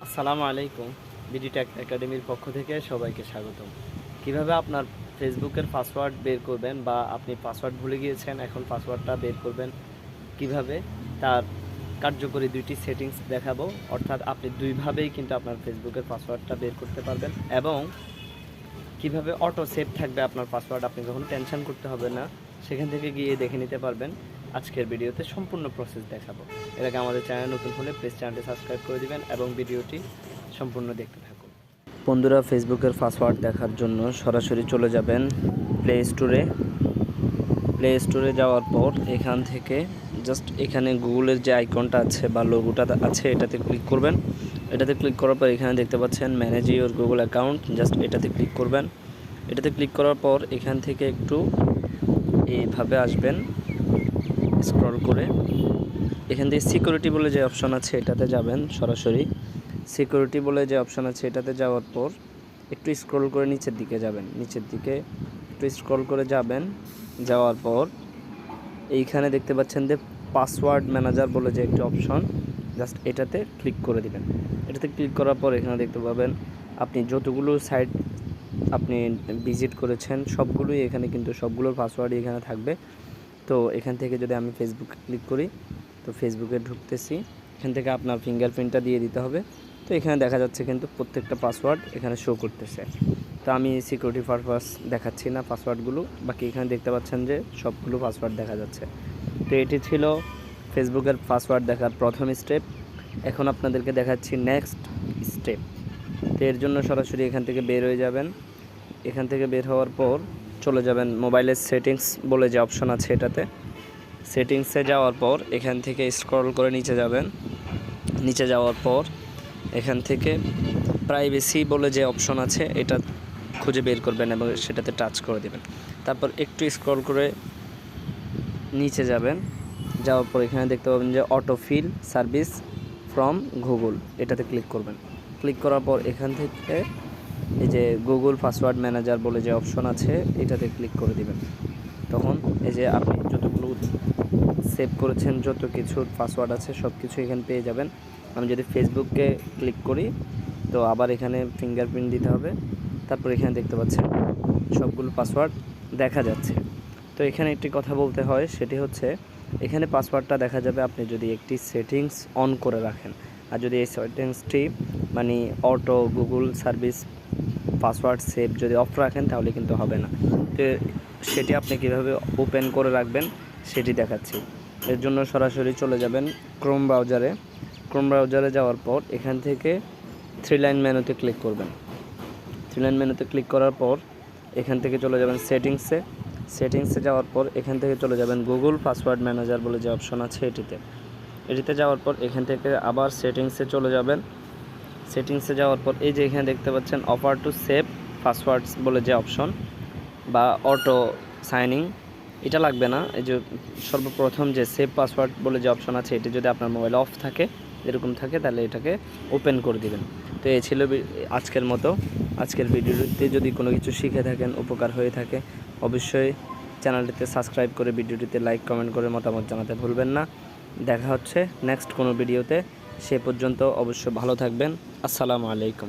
আসসালামু আলাইকুম, BD take একাডেমির পক্ষ থেকে সবাইকে স্বাগতম। কীভাবে আপনার ফেসবুকের পাসওয়ার্ড বের করবেন বা আপনি পাসওয়ার্ড ভুলে গিয়েছেন, এখন পাসওয়ার্ডটা বের করবেন কীভাবে? তার কার্যকরী দুইটি সেটিংস দেখাবো। অর্থাৎ আপনি দুইভাবেই কিন্তু আপনার ফেসবুকের পাসওয়ার্ডটা বের করতে পারবেন এবং কীভাবে অটো সেভ থাকবে আপনার পাসওয়ার্ড, আপনি কখনো টেনশন করতে হবে না। সেখান থেকে গিয়ে দেখে নিতে পারবেন। আজকের ভিডিওতে সম্পূর্ণ প্রসেস দেখাবো। এর আগে আমাদের চ্যানেল নতুন হলে প্লিজ চ্যানেলটি সাবস্ক্রাইব করে দিবেন এবং ভিডিওটি সম্পূর্ণ দেখতে থাকুন। বন্ধুরা, ফেসবুকের পাসওয়ার্ড দেখার জন্য সরাসরি চলে যাবেন প্লে স্টোরে প্লে স্টোরে যাওয়ার পর এখান থেকে জাস্ট এখানে গুগলের যে আইকনটা আছে বা লোগোটা আছে, এটাতে ক্লিক করবেন। এটাতে ক্লিক করার পর এখানে দেখতে পাচ্ছেন manage your Google account just এটাতে ক্লিক করবেন। এটাতে ক্লিক করার পর এখান থেকে একটু এইভাবে আসবেন। স্ক্রল করে এখান থেকে সিকিউরিটি বলে যে অপশন আছে এটাতে যাবেন সরাসরি। সিকিউরিটি বলে যে অপশন আছে এটাতে যাওয়ার পর একটু স্ক্রল করে নিচের দিকে যাবেন। নিচের দিকে একটু স্ক্রল করে যাবেন। যাওয়ার পর এইখানে দেখতে পাচ্ছেন যে পাসওয়ার্ড ম্যানেজার বলে যে একটি অপশন জাস্ট এটাতে ক্লিক করে দিবেন। এটাতে ক্লিক করার পর এখানে দেখতে পাবেন আপনি যতগুলো সাইট আপনি ভিজিট করেছেন, সবগুলোই এখানে কিন্তু সবগুলোর পাসওয়ার্ডই এখানে থাকবে। তো এখান থেকে যদি আমি ফেসবুকে ক্লিক করি, তো ফেসবুকে ঢুকতেছি। এখান থেকে আপনার ফিঙ্গারপ্রিন্টটা দিয়ে দিতে হবে। তো এখানে দেখা যাচ্ছে কিন্তু প্রত্যেকটা পাসওয়ার্ড এখানে শো করতেছে। তো আমি সিকিউরিটি পারপাস দেখাচ্ছি না পাসওয়ার্ডগুলো বাকি এখানে দেখতে পাচ্ছেন যে সবগুলো পাসওয়ার্ড দেখা যাচ্ছে। তো এটি ছিল ফেসবুকের পাসওয়ার্ড দেখার প্রথম স্টেপ এখন আপনাদেরকে দেখাচ্ছি নেক্সট স্টেপ তো এর জন্য সরাসরি এখান থেকে বের হয়ে যাবেন। এখান থেকে বের হওয়ার পর চলে যাবেন মোবাইলের সেটিংস বলে যে অপশন আছে এটাতে। সেটিংসে যাওয়ার পর এখান থেকে স্ক্রল করে নিচে যাবেন। নিচে যাওয়ার পর এখান থেকে প্রাইভেসি বলে যে অপশন আছে এটা খুঁজে বের করবেন এবং সেটাতে টাচ করে দেবেন। তারপর একটু স্ক্রল করে নিচে যাবেন। যাওয়ার পর এখানে দেখতে পাবেন যে অটোফিল সার্ভিস ফ্রম গুগল। এটাতে ক্লিক করবেন। ক্লিক করার পর এখান থেকে এই যে গুগল পাসওয়ার্ড ম্যানেজার বলে যে অপশন আছে, এটাতে ক্লিক করে দিবেন। তখন এই যে আপনি যতগুলো সেভ করেছেন, যত কিছুর পাসওয়ার্ড আছে সব কিছু এখানে পেয়ে যাবেন। আমি যদি ফেসবুককে ক্লিক করি, তো আবার এখানে ফিঙ্গারপ্রিন্ট দিতে হবে। তারপর এখানে দেখতে পাচ্ছেন, সবগুলো পাসওয়ার্ড দেখা যাচ্ছে। তো এখানে একটি কথা বলতে হয়, সেটি হচ্ছে, এখানে পাসওয়ার্ডটা দেখা যাবে আপনি যদি একটি সেটিংস অন করে রাখেন। আর যদি এই সেটিংসটি মানে auto Google service password save যদি অফ রাখেন, তাহলে কিন্তু হবে না। তো সেটি আপনি কীভাবে ওপেন করে রাখবেন, সেটি দেখাচ্ছি। এর জন্য সরাসরি চলে যাবেন ক্রোম ব্রাউজারে ক্রোম ব্রাউজারে যাওয়ার পর এখান থেকে থ্রি লাইন মেনুতে ক্লিক করবেন। থ্রি লাইন মেনুতে ক্লিক করার পর এখান থেকে চলে যাবেন সেটিংসে সেটিংসে যাওয়ার পর এখান থেকে চলে যাবেন গুগল পাসওয়ার্ড ম্যানেজার বলে যে অপশন আছে এটিতে। এটিতে যাওয়ার পর এখান থেকে আবার সেটিংসে চলে যাবেন। সেটিংসে যাওয়ার পর এই যে এখানে দেখতে পাচ্ছেন অফার টু সেভ পাসওয়ার্ডস বলে যে অপশন বা অটো সাইনিং এটা লাগবে না। এই যে সর্বপ্রথম যে সেভ পাসওয়ার্ড বলে যে অপশন আছে, এটি যদি আপনার মোবাইল অফ থাকে, এরকম থাকে, তাহলে এটাকে ওপেন করে দিবেন। তো এ ছিল আজকের মতো। আজকের ভিডিওতে যদি কোনো কিছু শিখে থাকেন, উপকার হয়ে থাকে, অবশ্যই চ্যানেলটিতে সাবস্ক্রাইব করে ভিডিওটিতে লাইক কমেন্ট করে মতামত জানাতে ভুলবেন না। দেখা হচ্ছে নেক্সট কোনো ভিডিওতে সে পর্যন্ত অবশ্য ভালো থাকবেন। আসসালামু আলাইকুম।